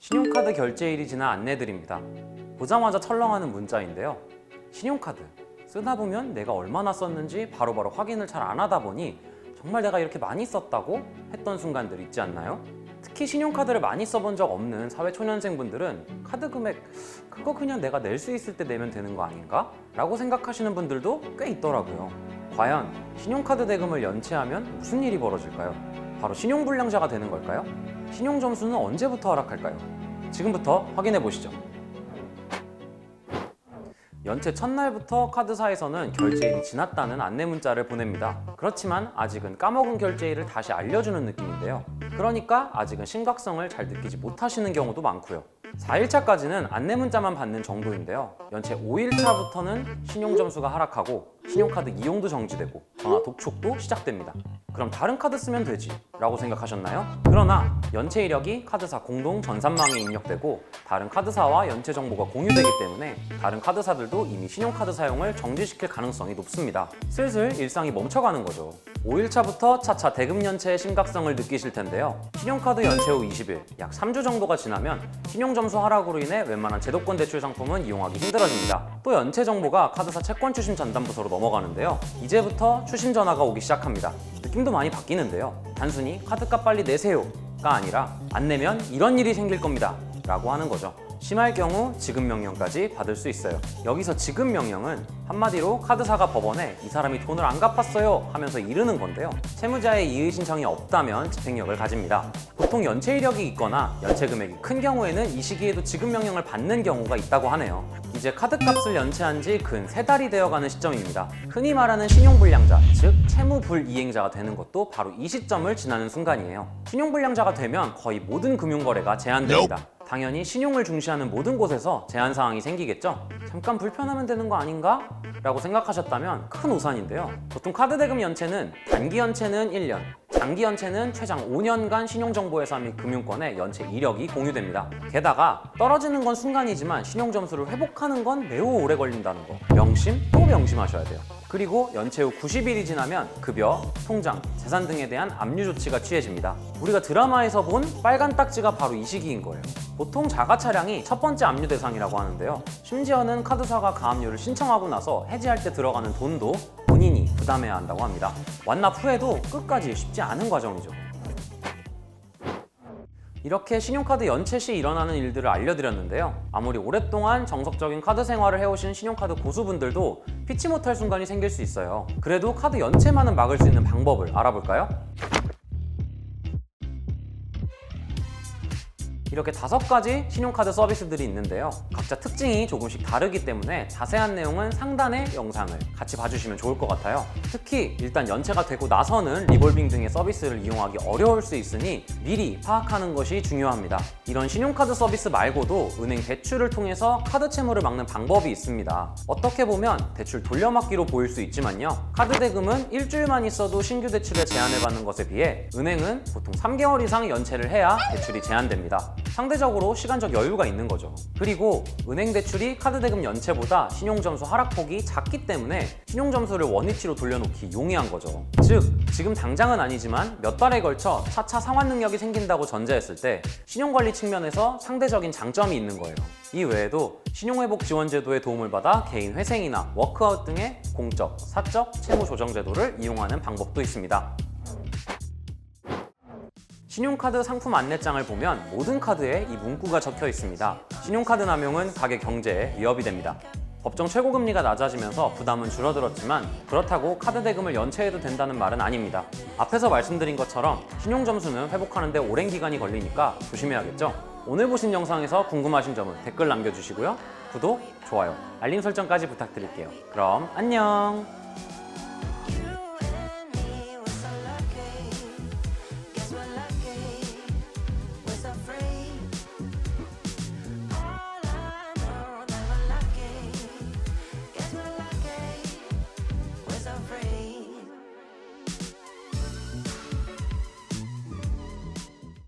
신용카드 결제일이 지나 안내드립니다. 보자마자 철렁하는 문자인데요. 신용카드 쓰다 보면 내가 얼마나 썼는지 바로바로 확인을 잘 안 하다 보니 정말 내가 이렇게 많이 썼다고 했던 순간들 있지 않나요? 특히 신용카드를 많이 써본 적 없는 사회초년생분들은 카드 금액 그거 그냥 내가 낼 수 있을 때 내면 되는 거 아닌가? 라고 생각하시는 분들도 꽤 있더라고요. 과연 신용카드 대금을 연체하면 무슨 일이 벌어질까요? 바로 신용불량자가 되는 걸까요? 신용 점수는 언제부터 하락할까요? 지금부터 확인해 보시죠. 연체 첫날부터 카드사에서는 결제일이 지났다는 안내 문자를 보냅니다. 그렇지만 아직은 까먹은 결제일을 다시 알려주는 느낌인데요. 그러니까 아직은 심각성을 잘 느끼지 못하시는 경우도 많고요. 4일차까지는 안내 문자만 받는 정도인데요. 연체 5일차부터는 신용 점수가 하락하고 신용카드 이용도 정지되고 전화 독촉도 시작됩니다. 그럼 다른 카드 쓰면 되지 라고 생각하셨나요? 그러나 연체 이력이 카드사 공동 전산망에 입력되고 다른 카드사와 연체 정보가 공유되기 때문에 다른 카드사들도 이미 신용카드 사용을 정지시킬 가능성이 높습니다. 슬슬 일상이 멈춰가는 거죠. 5일차부터 차차 대금 연체의 심각성을 느끼실 텐데요. 신용카드 연체 후 20일, 약 3주 정도가 지나면 신용 점수 하락으로 인해 웬만한 제도권 대출 상품은 이용하기 힘들어집니다. 또 연체 정보가 카드사 채권 추심 전담 부서로 넘어가는데요. 이제부터 추심 전화가 오기 시작합니다. 느낌도 많이 바뀌는데요. 단순히 카드값 빨리 내세요가 아니라 안 내면 이런 일이 생길 겁니다. 라고 하는 거죠. 심할 경우 지급 명령까지 받을 수 있어요. 여기서 지급 명령은 한마디로 카드사가 법원에 이 사람이 돈을 안 갚았어요 하면서 이르는 건데요. 채무자의 이의 신청이 없다면 집행력을 가집니다. 보통 연체 이력이 있거나 연체 금액이 큰 경우에는 이 시기에도 지급 명령을 받는 경우가 있다고 하네요. 이제 카드값을 연체한 지 근 세 달이 되어가는 시점입니다. 흔히 말하는 신용불량자, 즉 채무불이행자가 되는 것도 바로 이 시점을 지나는 순간이에요. 신용불량자가 되면 거의 모든 금융거래가 제한됩니다. 당연히 신용을 중시하는 모든 곳에서 제한 사항이 생기겠죠. 잠깐 불편하면 되는 거 아닌가? 라고 생각하셨다면 큰 오산인데요. 보통 카드 대금 연체는 단기 연체는 1년, 장기 연체는 최장 5년간 신용정보회사 및 금융권의 연체 이력이 공유됩니다. 게다가 떨어지는 건 순간이지만 신용 점수를 회복하는 건 매우 오래 걸린다는 거 명심 또 명심하셔야 돼요. 그리고 연체 후 90일이 지나면 급여, 통장, 재산 등에 대한 압류 조치가 취해집니다. 우리가 드라마에서 본 빨간 딱지가 바로 이 시기인 거예요. 보통 자가 차량이 첫 번째 압류 대상이라고 하는데요. 심지어는 카드사가 가압류를 신청하고 나서 해지할 때 들어가는 돈도 본인이 부담해야 한다고 합니다. 완납 후에도 끝까지 쉽지 않은 과정이죠. 이렇게 신용카드 연체 시 일어나는 일들을 알려드렸는데요. 아무리 오랫동안 정석적인 카드 생활을 해오신 신용카드 고수분들도 피치 못할 순간이 생길 수 있어요. 그래도 카드 연체만은 막을 수 있는 방법을 알아볼까요? 이렇게 다섯 가지 신용카드 서비스들이 있는데요. 각자 특징이 조금씩 다르기 때문에 자세한 내용은 상단의 영상을 같이 봐주시면 좋을 것 같아요. 특히 일단 연체가 되고 나서는 리볼빙 등의 서비스를 이용하기 어려울 수 있으니 미리 파악하는 것이 중요합니다. 이런 신용카드 서비스 말고도 은행 대출을 통해서 카드 채무를 막는 방법이 있습니다. 어떻게 보면 대출 돌려막기로 보일 수 있지만요. 카드 대금은 일주일만 있어도 신규 대출에 제한을 받는 것에 비해 은행은 보통 3개월 이상 연체를 해야 대출이 제한됩니다. 상대적으로 시간적 여유가 있는 거죠. 그리고 은행 대출이 카드 대금 연체보다 신용 점수 하락폭이 작기 때문에 신용 점수를 원위치로 돌려놓기 용이한 거죠. 즉, 지금 당장은 아니지만 몇 달에 걸쳐 차차 상환 능력이 생긴다고 전제했을 때 신용 관리 측면에서 상대적인 장점이 있는 거예요. 이 외에도 신용회복 지원제도의 도움을 받아 개인 회생이나 워크아웃 등의 공적, 사적 채무 조정 제도를 이용하는 방법도 있습니다. 신용카드 상품 안내장을 보면 모든 카드에 이 문구가 적혀 있습니다. 신용카드 남용은 가계 경제에 위협이 됩니다. 법정 최고금리가 낮아지면서 부담은 줄어들었지만 그렇다고 카드 대금을 연체해도 된다는 말은 아닙니다. 앞에서 말씀드린 것처럼 신용 점수는 회복하는데 오랜 기간이 걸리니까 조심해야겠죠. 오늘 보신 영상에서 궁금하신 점은 댓글 남겨주시고요. 구독, 좋아요, 알림 설정까지 부탁드릴게요. 그럼 안녕!